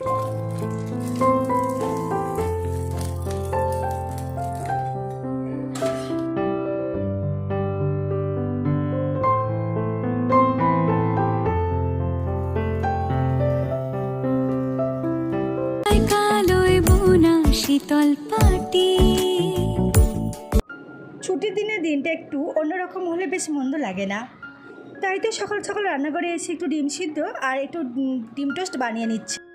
শীতল ছুটির দিনের দিনটা একটু অন্যরকম হলে বেশ মন্দ লাগে না। তাই তো সকাল সকাল রান্নাঘরে এসে একটু ডিম সিদ্ধ আর একটু ডিম টোস্ট বানিয়ে নিচ্ছি।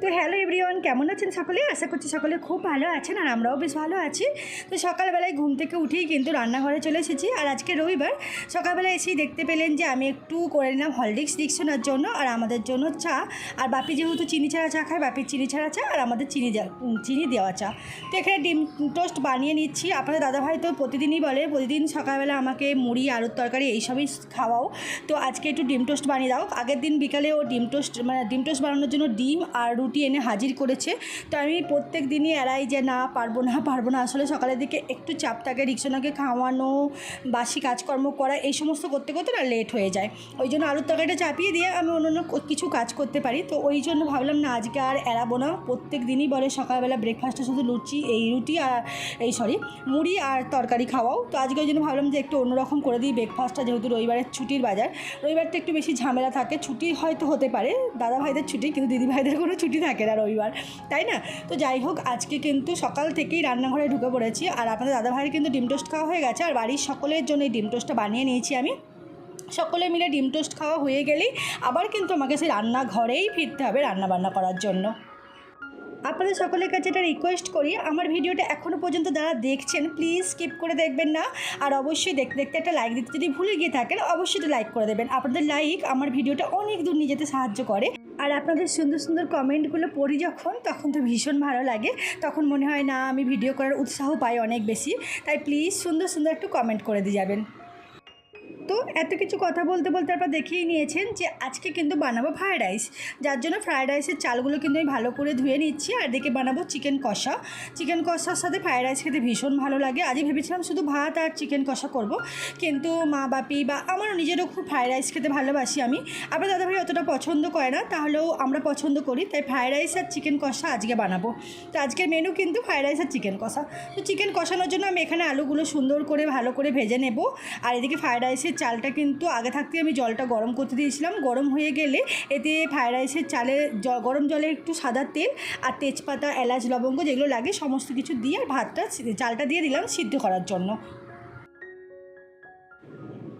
তো হ্যালো এভরিওয়ান, কেমন আছেন সকলে? আশা করছি সকলে খুব ভালো আছেন আর আমরাও বেশ ভালো আছি। তো সকালবেলায় ঘুম থেকে উঠেই কিন্তু রান্নাঘরে চলে এসেছি আর আজকে রবিবার। সকালবেলা এসেই দেখতে পেলেন যে আমি একটু করে নিলাম হলডিক্স ডিকশনের জন্য আর আমাদের জন্য চা। আর বাপি যেহেতু চিনি ছাড়া চা খায়, বাপির চিনি ছাড়া চা আর আমাদের চিনি চিনি দেওয়া চা। তো এখানে ডিম টোস্ট বানিয়ে নিচ্ছি। আপনাদের দাদাভাই তো প্রতিদিনই বলে, প্রতিদিন সকালবেলা আমাকে মুড়ি, আলুর তরকারি এইসবই খাওয়াও। তো আজকে একটু ডিম টোস্ট বানিয়ে দাও। আগের দিন বিকালে ও ডিম টোস্ট মানে ডিম টোস্ট বানানোর জন্য ডিম আর রুটি এনে হাজির করেছে। তো আমি প্রত্যেক দিনই এড়াই যে, না, পারব না পারব না। আসলে সকালের দিকে একটু চাপ থাকে রিক্সোনাকে খাওয়ানো, বাসি কাজকর্ম করা, এই সমস্ত করতে করতে না লেট হয়ে যায়। ওই জন্য আলুর তরকারিটা চাপিয়ে দিয়ে আমি অন্য অন্য কিছু কাজ করতে পারি। তো ওই জন্য ভাবলাম, না, আজকে আর এড়াবো না। প্রত্যেক দিনই বলে, সকালবেলা ব্রেকফাস্টে শুধু লুচি, এই রুটি আর, এই সরি মুড়ি আর তরকারি খাওয়াও। তো আজকে ওই জন্য ভাবলাম যে, একটু অন্যরকম করে দিই ব্রেকফাস্টটা যেহেতু রবিবারের ছুটির বাজার। রবিবারটা একটু বেশি ঝামেলা থাকে। ছুটি হয়তো হতে পারে দাদা ভাইদের ছুটি, কিন্তু দিদি ভাইদের কোনো ছুটি থাকে না রবিবার, তাই না? তো যাই হোক, আজকে কিন্তু সকাল থেকেই রান্নাঘরে ঢুকে পড়েছি আর আপনাদের দাদা ভাইয়ের কিন্তু ডিম টোস্ট খাওয়া হয়ে গেছে আর বাড়ির সকলের জন্য এই ডিম টোস্টটা বানিয়ে নিয়েছি আমি। সকলে মিলে ডিম টোস্ট খাওয়া হয়ে গেলেই আবার কিন্তু আমাকে সেই রান্নাঘরেই ফিরতে হবে রান্না বান্না করার জন্য। আপনাদের সকলের কাছে এটা রিকোয়েস্ট করি, আমার ভিডিওটা এখনও পর্যন্ত যারা দেখছেন প্লিজ স্কিপ করে দেখবেন না। আর অবশ্যই দেখতে দেখতে একটা লাইক দিতে যদি ভুলে গিয়ে থাকেন, অবশ্যই লাইক করে দেবেন। আপনাদের লাইক আমার ভিডিওটা অনেক দূর নিয়ে যেতে সাহায্য করে। আর আপনাদের সুন্দর সুন্দর কমেন্টগুলো পড়ি যখন, তখন তো ভীষণ ভালো লাগে। তখন মনে হয়, না, আমি ভিডিও করার উৎসাহ পাই অনেক বেশি। তাই প্লিজ সুন্দর সুন্দর একটু কমেন্ট করে দিয়ে যাবেন। তো এত কিছু কথা বলতে বলতে আপনারা দেখেই নিয়েছেন যে আজকে কিন্তু বানাবো ফ্রায়েড রাইস। যার জন্য ফ্রায়েড রাইসের চালগুলো কিন্তু আমি ভালো করে ধুয়ে নিচ্ছি আর এদিকে বানাবো চিকেন কষা। চিকেন কষার সাথে ফ্রায়েড রাইস খেতে ভীষণ ভালো লাগে। আজই ভেবেছিলাম শুধু ভাত আর চিকেন কষা করব, কিন্তু মা, বাপি বা আমারও নিজেরও খুব ফ্রায়েড রাইস খেতে ভালোবাসি আমি। আপনার দাদাভাই অতটা পছন্দ করে না, তাহলেও আমরা পছন্দ করি, তাই ফ্রায়েড রাইস আর চিকেন কষা আজকে বানাবো। তো আজকের মেনু কিন্তু ফ্রায়েড রাইস আর চিকেন কষা। তো চিকেন কষানোর জন্য আমি এখানে আলুগুলো সুন্দর করে ভালো করে ভেজে নেব। আর এদিকে ফ্রায়েড রাইসের চালটা কিন্তু আগে থাকতে আমি জলটা গরম করতে দিয়েছিলাম। গরম হয়ে গেলে এতে ফ্রায়েড রাইসের চালে গরম জলে একটু সাদা তেল আর তেজপাতা, এলাচ, লবঙ্গ যেগুলো লাগে সমস্ত কিছু দিয়ে আর ভাতটা চালটা দিয়ে দিলাম সিদ্ধ করার জন্য।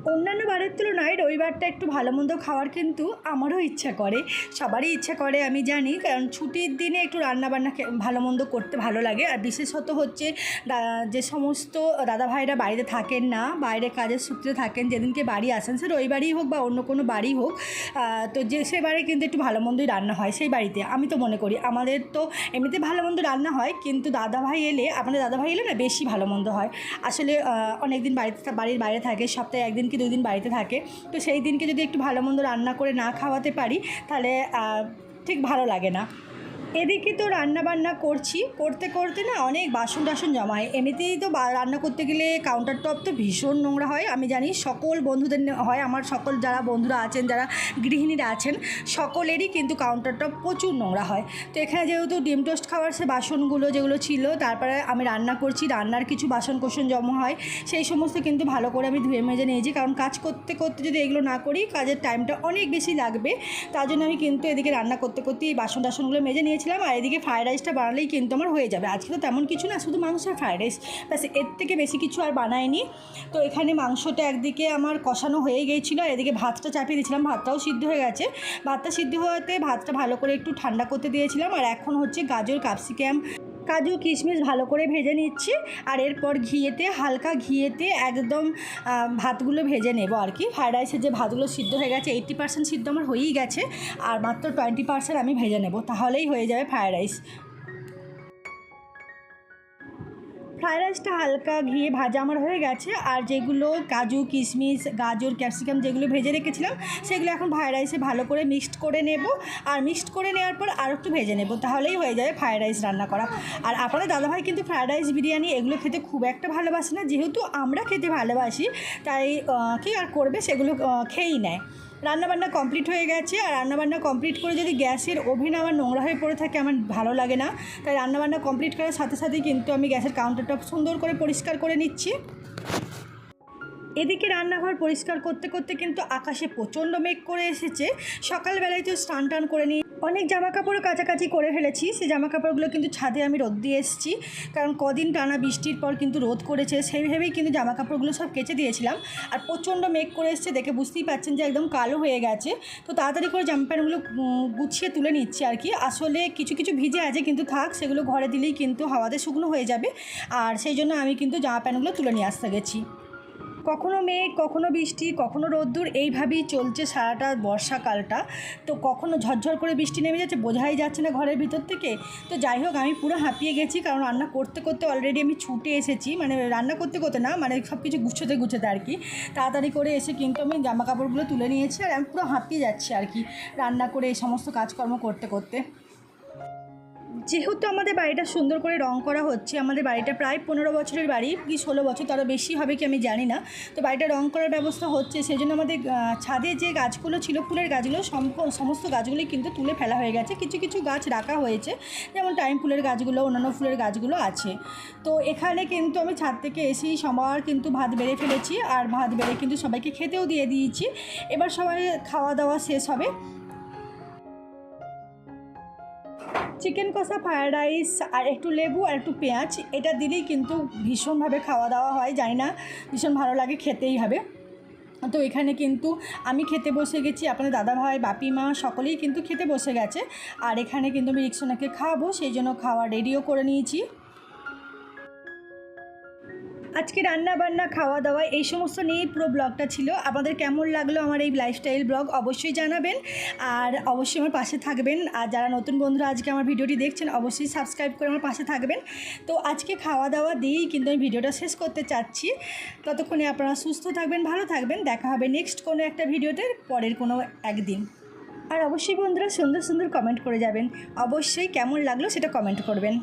অন্যান্য বারের তুলনায় রবিবারটা একটু ভালো মন্দ খাওয়ার কিন্তু আমারও ইচ্ছা করে, সবারই ইচ্ছা করে আমি জানি, কারণ ছুটির দিনে একটু রান্নাবান্না ভালো মন্দ করতে ভালো লাগে। আর বিশেষত হচ্ছে যে সমস্ত দাদা ভাইরা বাড়িতে থাকেন না, বাইরে কাজের সূত্রে থাকেন, যেদিনকে বাড়ি আসেন, সে রবিবারই হোক বা অন্য কোনো বাড়ি হোক তো যে সে বাড়ি কিন্তু একটু ভালো মন্দই রান্না হয় সেই বাড়িতে। আমি তো মনে করি, আমাদের তো এমনিতে ভালো মন্দ রান্না হয়, কিন্তু দাদা ভাই এলে, আপনাদের দাদা ভাই এলে না বেশি ভালো মন্দ হয়। আসলে অনেক দিন বাড়িতে, বাড়ির বাইরে থাকে, সপ্তাহে একদিন কি দুই দিন বাড়িতে থাকে। তো সেই দিনকে যদি একটু ভালো মন্দ রান্না করে না খাওয়াতে পারি, তাহলে ঠিক ভালো লাগে না। এদিকে তো রান্না বান্না করছি। করতে করতে না অনেক বাসন টাসন জমায়। এমনিতেই তো রান্না করতে গেলে কাউন্টার টপ তো ভীষণ নোংরা হয়। আমি জানি সকল বন্ধুদের হয়, আমার সকল যারা বন্ধুরা আছেন, যারা গৃহিণীরা আছেন, সকলেরই কিন্তু কাউন্টার টপ প্রচুর নোংরা হয়। তো এখানে যেহেতু ডিম টোস্ট খাওয়ার সে বাসনগুলো যেগুলো ছিল, তারপরে আমি রান্না করছি, রান্নার কিছু বাসন কোসন জমা হয়, সেই সমস্ত কিন্তু ভালো করে আমি ধুয়ে মেজে নিয়েছি। কারণ কাজ করতে করতে যদি এগুলো না করি, কাজের টাইমটা অনেক বেশি লাগবে। তার জন্য আমি কিন্তু এদিকে রান্না করতে করতে এই বাসন টাসনগুলো মেজে নিয়েছিলাম আর এদিকে ফ্রায়েড রাইসটা বানালেই কিন্তু আমার হয়ে যাবে। আজকে তো তেমন কিছু না, শুধু মাংস আর ফ্রায়েড রাইস ব্যাস, এর থেকে বেশি কিছু আর বানায়নি তো এখানে মাংসটা একদিকে আমার কষানো হয়ে গিয়েছিল, আর এদিকে ভাতটা চাপিয়ে দিয়েছিলাম, ভাতটাও সিদ্ধ হয়ে গেছে। ভাতটা সিদ্ধ হওয়াতে ভাতটা ভালো করে একটু ঠান্ডা করতে দিয়েছিলাম, আর এখন হচ্ছে গাজর ক্যাপসিকাম কাজু কিশমিশ ভালো করে ভেজে নিচ্ছি আর এরপর ঘিয়েতে, হালকা ঘিয়েতে একদম ভাতগুলো ভেজে নেব আর কি। ফ্রায়েড রাইসের যে ভাতগুলো সিদ্ধ হয়ে গেছে এইট্টি পার্সেন্ট সিদ্ধ আমার হয়েই গেছে। আর মাত্র টোয়েন্টি পার্সেন্ট আমি ভেজে নেব, তাহলেই হয়ে যাবে ফ্রায়েড রাইস। ফ্রায়েড রাইসটা হালকা ঘিয়ে ভাজা আমার হয়ে গেছে। আর যেগুলো কাজু, কিশমিশ, গাজর, ক্যাপসিকাম যেগুলো ভেজে রেখেছিলাম, সেগুলো এখন ফ্রায়েড রাইসে ভালো করে মিক্সড করে নেব। আর মিক্সড করে নেওয়ার পর আর একটু ভেজে নেব, তাহলেই হয়ে যাবে ফ্রায়েড রাইস রান্না করা। আর আপনাদের দাদাভাই কিন্তু ফ্রায়েড রাইস বিরিয়ানি এগুলো খেতে খুব একটা ভালোবাসে না, যেহেতু আমরা খেতে ভালোবাসি, তাই কি আর করবে সেগুলো খেয়েই নেয়। রান্নাবান্না কমপ্লিট হয়ে গেছে, আর রান্নাবান্না কমপ্লিট করে যদি গ্যাসের ওভেন আমার নোংরা হয়ে পড়ে থাকে, আমার ভালো লাগে না। তাই রান্নাবান্না কমপ্লিট করার সাথে সাথেই কিন্তু আমি গ্যাসের কাউন্টারটা সুন্দর করে পরিষ্কার করে নিচ্ছি। এদিকে রান্নাঘর পরিষ্কার করতে করতে কিন্তু আকাশে প্রচণ্ড মেঘ করে এসেছে। সকালবেলায় তো স্নান টান করে নিই অনেক জামা কাপড়ও কাছাকাছি করে ফেলেছি। সেই জামা কাপড়গুলো কিন্তু ছাদে আমি রোদ দিয়ে এসেছি। কারণ কদিন টানা বৃষ্টির পর কিন্তু রোদ করেছে। সেই ভেবেই কিন্তু জামা কাপড়গুলো সব কেচে দিয়েছিলাম। আর প্রচণ্ড মেঘ করে এসছে, দেখে বুঝতেই পাচ্ছেন যে একদম কালো হয়ে গেছে। তো তাড়াতাড়ি করে জামা প্যান্টগুলো গুছিয়ে তুলে নিচ্ছি আর কি। আসলে কিছু কিছু ভিজে আছে কিন্তু থাক, সেগুলো ঘরে দিলেই কিন্তু হাওয়াতে শুকনো হয়ে যাবে। আর সেই জন্য আমি কিন্তু জামা প্যান্টগুলো তুলে নিয়ে আসতে গেছি। কখনো মেঘ, কখনো বৃষ্টি, কখনো রোদ্দুর, এইভাবেই চলছে সারাটা বর্ষাকালটা। তো কখনো ঝরঝর করে বৃষ্টি নেমে যাচ্ছে, বোঝাই যাচ্ছে না ঘরের ভিতর থেকে। তো যাই হোক, আমি পুরো হাঁপিয়ে গেছি, কারণ রান্না করতে করতে অলরেডি আমি ছুটে এসেছি। মানে রান্না করতে করতে না মানে সব কিছু গুছোতে গুছোতে আর কি। তাড়াতাড়ি করে এসে কিন্তু আমি জামা কাপড়গুলো তুলে নিয়েছি আর আমি পুরো হাঁপিয়ে যাচ্ছি আর কি, রান্না করে এই সমস্ত কাজকর্ম করতে করতে। যেহেতু আমাদের বাড়িটা সুন্দর করে রং করা হচ্ছে, আমাদের বাড়িটা প্রায় পনেরো বছরের বাড়ি, কি ষোলো বছর, তারও বেশি হবে কি আমি জানি না। তো বাড়িটা রং করার ব্যবস্থা হচ্ছে সেই জন্য আমাদের ছাদে যে গাছগুলো ছিল, ফুলের গাছগুলো সমস্ত গাছগুলি কিন্তু তুলে ফেলা হয়ে গেছে। কিছু কিছু গাছ রাখা হয়েছে, যেমন টাইম ফুলের গাছগুলো, অন্যান্য ফুলের গাছগুলো আছে। তো এখানে কিন্তু আমি ছাদ থেকে এসেই সবার কিন্তু ভাত বেড়ে ফেলেছি, আর ভাত বেড়ে কিন্তু সবাইকে খেতেও দিয়ে দিয়েছি। এবার সবাই খাওয়া দাওয়া শেষ হবে। চিকেন কষা ফ্রায়েড রাইস আর একটু লেবু আর একটু পেঁয়াজ, এটা দিলেই কিন্তু ভীষণভাবে খাওয়া দাওয়া হয়, জানি না, ভীষণ ভালো লাগে, খেতেই হবে। তো এখানে কিন্তু আমি খেতে বসে গেছি, আপনার দাদাভাই বাপি মা, সকলেই কিন্তু খেতে বসে গেছে, আর এখানে কিন্তু আমি রিক্সোনাকে খাওয়াবো, সেই জন্য খাওয়া রেডিও করে নিয়েছি। আজকে রান্না বান্না, খাওয়া দাওয়া, এই সমস্ত নিয়েই পুরো ব্লগটা ছিল। আপনাদের কেমন লাগল আমার এই লাইফস্টাইল ব্লগ অবশ্যই জানাবেন। আর অবশ্যই আমার পাশে থাকবেন। আর যারা নতুন বন্ধুরা আজকে আমার ভিডিওটি দেখছেন, অবশ্যই সাবস্ক্রাইব করে আমার পাশে থাকবেন। তো আজকে খাওয়া দাওয়া দিয়েই কিন্তু আমি ভিডিওটা শেষ করতে চাচ্ছি। ততক্ষণে আপনারা সুস্থ থাকবেন, ভালো থাকবেন। দেখা হবে নেক্সট কোনো একটা ভিডিওতে, পরের কোনো একদিন। আর অবশ্যই বন্ধুরা সুন্দর সুন্দর কমেন্ট করে যাবেন। অবশ্যই কেমন লাগল সেটা কমেন্ট করবেন।